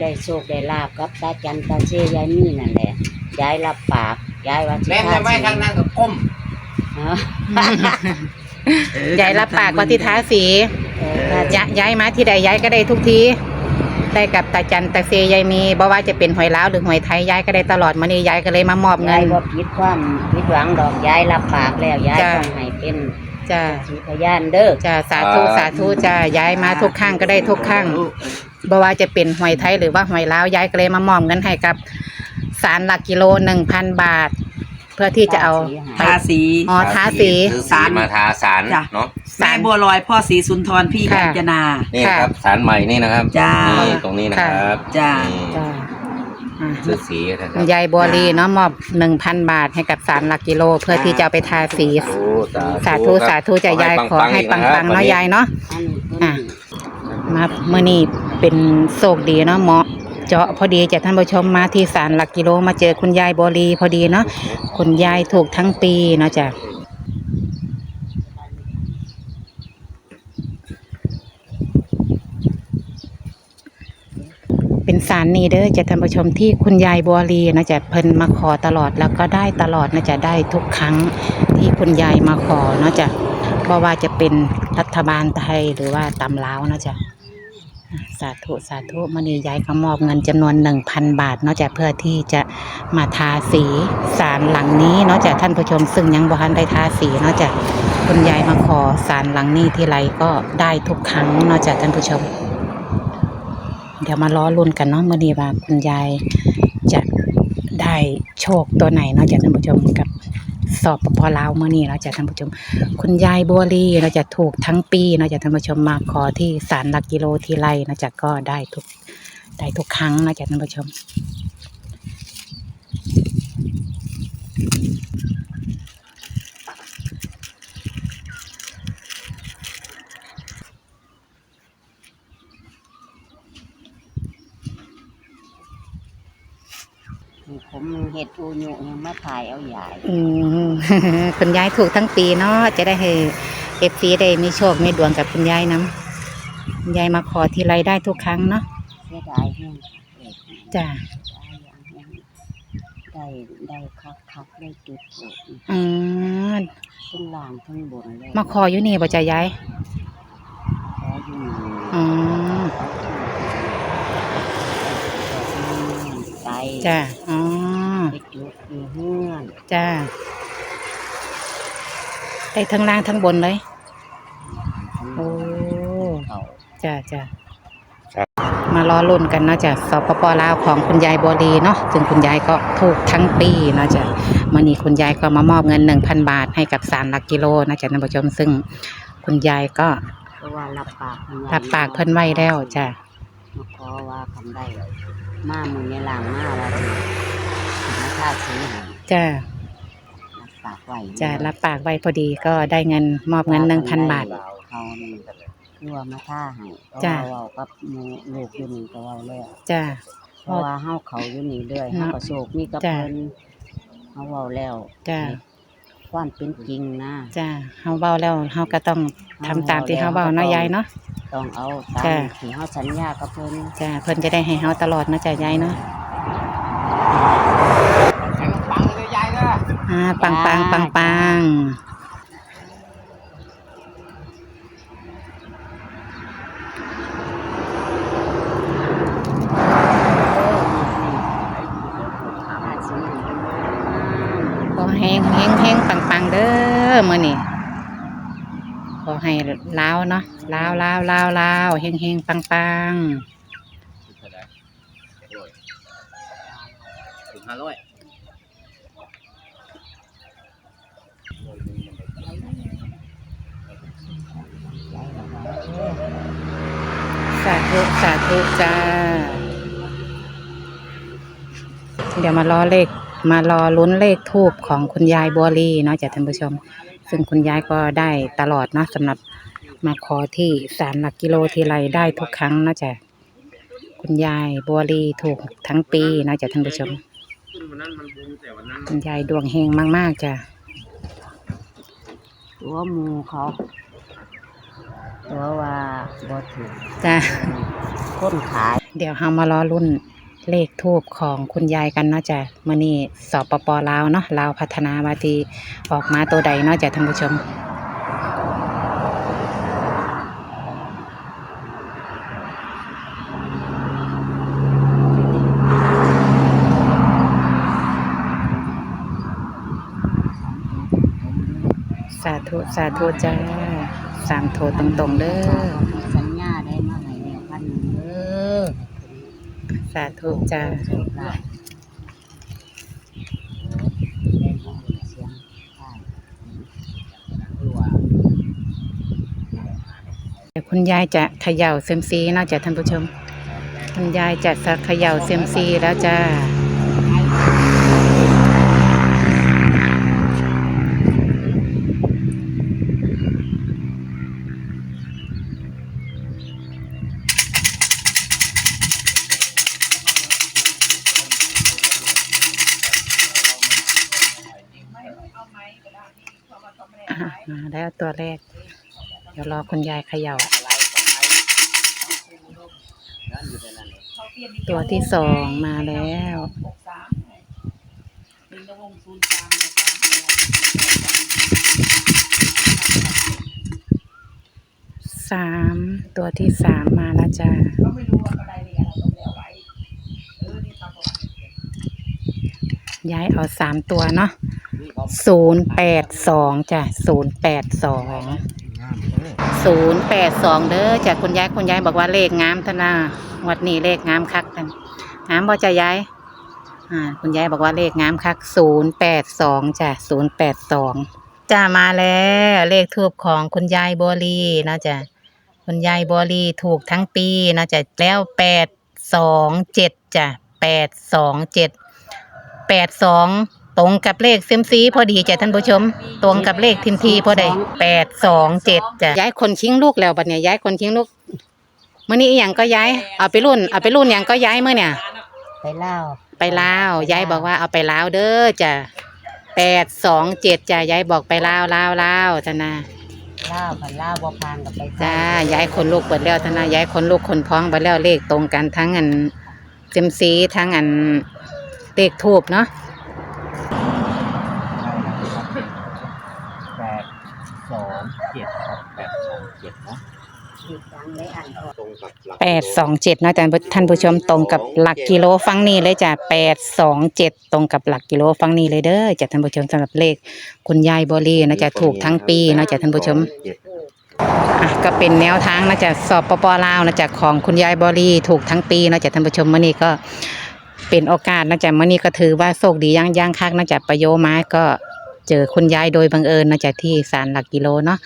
ได้โชคได้ลาบกับตาจันตาเชยายมีนั่นแหละยายรับปากยายว่าสิแม่นแต่ไม่ทางนั้นก็ก้มฮะยายรับปากว่าที่ท้าสีเออถ้ายะย้ายมาที่ใดย้ายก็ได้ทุกที ได้กับตาจันตาเซยายมีบ่ว่าจะเป็นหวยลาวหรือหวยไทยย้ายก็ได้ตลอดมานี่ย้ายก็เลยมามอบเงิยายน บ่ผิดความผิดหวังดอกยายรับปากแล้วยายจ้ะ ต้องให้เป็น จ้าสีพยานเด้อจ้าสาธุสาธุจ้าย้ายมาทุกครั้งก็ได้ทุกครั้งบ่ว่าจะเป็นหวยไทยหรือว่าหวยลาวย้ายก็เลยมามอบเงินให้กับสารหลักกิโลหนึ่งพันบาท เพื่อที่จะเอาไปทาสี อ๋อท้าสี ซื้อสีมาทาสารจ้ะ เนาะแม่บัวลอยพ่อสีสุนทรพี่ค่ะกัญจนา นี่นะครับสารใหม่นี่นะครับจ้านี่ตรงนี้นะครับจ้า นี่จ้า อ่าซื้อสีนะคคุรับณยายบัวลีเนาะมอบหนึ่งพันบาทให้กับสารหลักกิโล เพื่อที่จะเอาไปทาสี สาธุสาธุจะยายขอให้ปังๆเนาะยายเนาะ อันนี้อะ มาเมื่อนี้เป็นโศกดีเนาะเหมาะเจาะพอดีจากท่านผู้ชมมาที่ศาลหลักกิโลมาเจอคุณยายบัวลีพอดีเนาะคุณยายถูกทั้งปีเนาะจ้ะเป็นสารนี้เด้อจะท่านผู้ชมที่คุณยายบัวลีนะจะเพิ่นมาขอตลอดแล้วก็ได้ตลอดนะจะได้ทุกครั้งที่คุณยายมาขอเนาะจะเพราะว่าจะเป็นรัฐบาลไทยหรือว่าตำลาวนะจะสาธุสาธุมณียายก็มอบเงินจำนวนหนึ่งพันบาทเนาะจากเพื่อที่จะมาทาสีศาลหลังนี้เนาะจากท่านผู้ชมซึ่งยังบ่ทันได้ทาสีเนาะจากคุณยายมาขอศาลหลังนี้ที่ไรก็ได้ทุกครั้งเนาะจากท่านผู้ชม เดี๋ยวมาล้อลุ้นกันเนาะมื่อนี้ว่าคุณยายจะได้โชคตัวไหนเนาะจากท่านผู้ชมกับสอบปปลาวมื่อนี้เนาะจากท่านผู้ชม คุณยายบัวลีเราจะถูกทั้งปีเราจะท่านผู้ชมมาขอที่ศาลหลักกิโลทีไรนะจะก็ได้ทุกได้ทุกครั้งเนะจะท่านผู้ชม ผมเฮ็ดอูยุยังมาถ่ายเอาใหญ่อืม คุณยายถูกทั้งปีเนาะจะได้ให้เอฟซีได้มีโชคมีดวงกับคุณยายนํคุณยายมาขอทีไรได้ทุกครั้งเนาะเสียดายแห้งเอกจ้ะได้ได้คักคักๆได้จุดจุดอืมทั้งล่างทั้งบนเลยมาขออยู่นี่บ่จ้ะยายขออยู่นี่อืม ไป จ้ะอ๋อไปจุดอยู่เฮือนจ้ะได้ทั้งล่างทั้งบนเลย โอ้เขาจ้ะจ้ะครับ มารอลุ้นกันเนาะจ้ะสปปลาวของคุณยายบัวลีเนาะซึ่งคุณยายก็ถูกทั้งปีเนาะจ้ะมื่อนี้คุณยายก็มามอบเงินหนึ่งพันบาทให้กับสารหลักกิโลนะจ้ะท่านผู้ชมซึ่งคุณยายก็เพราะว่ารับปากคุณยยรับปากเพิ่นไว้แล้วจ้ะ มาขอว่าคำได้ มามึงในล่างมาว่าสิมาท่าสีให้จ้ะรับปากไว้จ้ะรับปากไว้พอดีก็ได้เงินมอบเงินหนึ่งพันบาท เขานี่คือว่ามาท่าให้เพราะจ้ะว่าเว้ากับหมู่ลูกอยู่นี่ก็เว้าแล้ว จ้ะเพราะว่าเฮาเขาอยู่นี่เรื่อยเนาะเฮาก็โศกมีกับจ้ะ เพิ่นเฮาเว้าแล้วจ้ะ ความเป็นจริงนะ จ้ะเฮาเว้าแล้วเฮาก็ต้องทำตามที่เฮาเว้าเนาะยายเนาะ ต้องเอาตามจ้ะที่เฮาสัญญากับเพิ่นจ้ะเพิ่นจะได้ให้เฮาตลอดเนาะจ้ะยายเนาะปังเลยยายก็อ่าปังปังปังปัง ท่าสีให้ ข อแห้งแห้งแห้งปังปังเด้อมื้อนี้ขอให้ลาวเนาะลาวลาวลาวลาวแห้งแห้งปังปังถึงห้าร้อยสาธุสาธุจ้า เดี๋ยวมารอเลข มารอลุ้นเลขทูบของคุณยายบัวลีเนาะจ้ะท่านผู้ชม ซึ่งคุณยายก็ได้ตลอดเนาะสำหรับมาขอที่ศาลหลักกิโลทีไรได้ทุกครั้งเนาะจ้ะคุณยายบัวลีถูกทั้งปีเนาะจ้ะท่านผู้ชมวันนั้นมันบูมแต่วันนั้นคุณยายดวงเฮงมาก ๆจ้ะตัวหมูเขาตัวว่าบ่ถูกจ้ะคนขาย เดี๋ยวเฮามารอรุ่น เลขทูบของคุณยายกันเนาะจ้ะมื้อนี้สปปลาวเนาะลาวพัฒนาวาทีออกมาตัวใดเนาะจ้ะท่านผู้ชม สาธุ สาธุจ้าสามโทตรงๆเด้อ สัญญาได้มาให้แล้วพันหนึ่งเด้อ สาธุจ้าเด็กคุณยายจะเขย่าเซมซีนาะจ้ะท่านผู้ชม คุณยายจะสักเขย่าเซมซีแล้วจ้า อะมาแล้วตัวแรก เดี๋ยวรอคุณยายเขย่า ตัวที่สองมาแล้ว สามตัวที่สามมาแล้วจ้าย้ายเอาสามตัวเนาะ ศูนย์แปดสองจ้ะศูนย์แปดสองศูนย์แปดสองเด้อจากคุณยายคุณยายบอกว่าเลขงามทนาวัดนี้เลขงามคักกันงามบ่จะยายอ่าคุณยายบอกว่าเลขงามคักศูนย์แปดสองจ้ะศูนย์แปดสองจ้ามาแล้วเลขทูบของคุณยายบัวลีนะจ้ะคุณยายบัวลีถูกทั้งปีนะจ้ะแล้วแปดสองเจ็ดจ้ะแปดสองเจ็ดแปดสอง ตรงกับเลขเซยมซีพอดีจ้ะท่านผู้ชม ตรงกับเลขทิมทีพอดีแปดสองเจ็ดจ้ะย้ายคนชิงลูกแล้วบัดเนี่ยย้ายคนชิงลูกเมื่อนี้อหย่างก็ย้ายเอาไปรุ่นเอาไปรุ่นอย่างก็ย้ายเมื่อเนี่ย ไปเล่าไปลาว ยายบอกว่าเอาไปลาวเด้อจ้ะแปดสองเจ็ดจ้ะยายบอกไปลาวลาวลาวจ้ะนะเล่าพันเล่าบ่พานกับไปจ้าย้ายคนลูกเปิดแล้วทนายย้ายคนลูกคนพ้องไปแล้วเลขตรงกันทั้งอันเซมซีทั้งอันเลขทูบเนาะ แปดสองเจ็ดครับแปดสอง เจ็ดเนาะผิดจังเลยอันออกตรงกับหลักแปดสองเจ็ดเนาะจ้ะท่านผู้ชมตรงกับหลักกิโลฟังนี่เลยจ้ะแปดสองเจ็ดตรงกับหลักกิโลฟังนี่เลยเด้อจ้ะท่านผู้ชมสำหรับเลข คุณยายบรีนะจ๊ะถูกทั้งปีเนาะจ้ะท่านผู้ชมเจ็ดอะก็เป็นแนวทางนะจ๊ะสอบปปลาวนะจ๊ะของคุณยายบรีถูกทั้งปีนะจ๊ะท่านผู้ชมมื่อนี้ก็เป็นโอกาสนะจ๊ะมื่อนี้ก็ถือว่าโชคดีย่างย่างคักนะจ๊ะประโยไม้ก็เจอคุณยายโดยบังเอิญนะจ๊ะที่ศาลหลักกิโลเนาะ